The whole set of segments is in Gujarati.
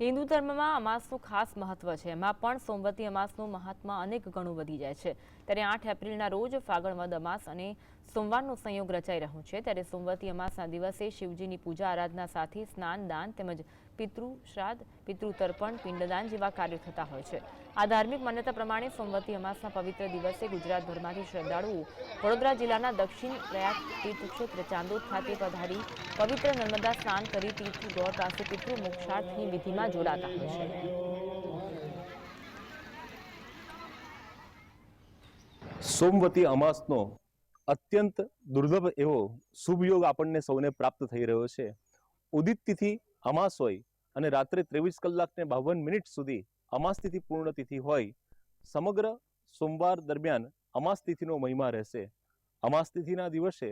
હિન્દુ ધર્મમાં અમાસનું ખાસ મહત્વ છે. એમાં પણ સોમવતી અમાસનું મહાત્મા અનેક ગણું વધી જાય છે. ત્યારે આઠ એપ્રિલના રોજ ફાગણ વદ અમાસ અને સોમવારનો સંયોગ રચાઈ રહ્યો છે. ત્યારે સોમવતી અમાસના દિવસે શિવજીની પૂજા, આરાધના સાથે સ્નાન દાન તેમજ પિતૃ શ્રાદ્ધ પિતૃ પિંડદાન જેવા કાર્યો થતા હોય છે. આ ધાર્મિક માન્યતા પ્રમાણે સોમવતી અમાસના પવિત્ર દિવસે ગુજરાતભરમાંથી શ્રદ્ધાળુઓ વડોદરા જિલ્લાના દક્ષિણ પ્રયાગ તીર્થક્ષેત્ર ચાંદોદ ખાતે પધારી પવિત્ર નર્મદા સ્નાન કરી તીર્થ ગોળ પાસે પિતૃ મોક્ષાર્થની વિધિમાં જોડાતા હોય છે. સોમવતી અમાસનો અત્યંત દુર્લભ એવો શુભ યોગ આપણને સૌને પ્રાપ્ત થઈ રહ્યો છે. ઉદિત તિથિ અમાસ હોય અને રાત્રે ત્રેવીસ કલાકને બાવન મિનિટ સુધી અમાસ તિથિ પૂર્ણ તિથિ હોય, સમગ્ર સોમવાર દરમિયાન અમાસ તિથિનો મહિમા રહેશે. અમાસ તિથિના દિવસે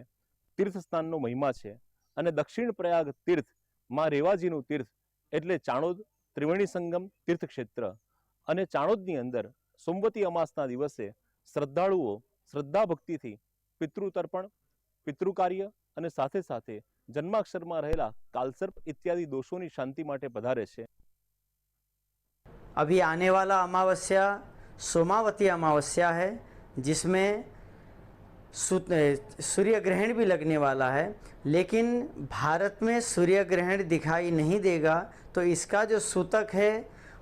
તીર્થ સ્નાનનો મહિમા છે અને દક્ષિણ પ્રયાગ તીર્થમાં રેવાજીનું તીર્થ એટલે ચાણોદ ત્રિવેણી સંગમ તીર્થક્ષેત્ર અને ચાણોદની અંદર સોમવતી અમાસના દિવસે શ્રદ્ધાળુઓ શ્રદ્ધા ભક્તિથી પિતૃ તર્પણ પિતૃ કાર્ય અને સાથે સાથે જન્માક્ષરમાં રહેલા કાલસર્પ ઇત્યાદિ દોષોની શાંતિ માટે પધારે છે अभी आने वाला अमावस्या सोमावती अमावस्या है जिसमें सु- अ, सूर्य ग्रहण भी लगने वाला है लेकिन भारत में सूर्य ग्रहण दिखाई नहीं देगा तो इसका जो सूतक है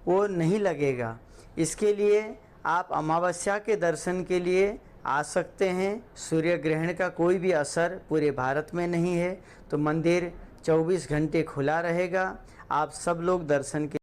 वो नहीं लगेगा इसके लिए आप अमावस्या के दर्शन के लिए आ सकते हैं सूर्य ग्रहण का कोई भी असर पूरे भारत में नहीं है तो मंदिर 24 घंटे खुला रहेगा आप सब लोग दर्शन के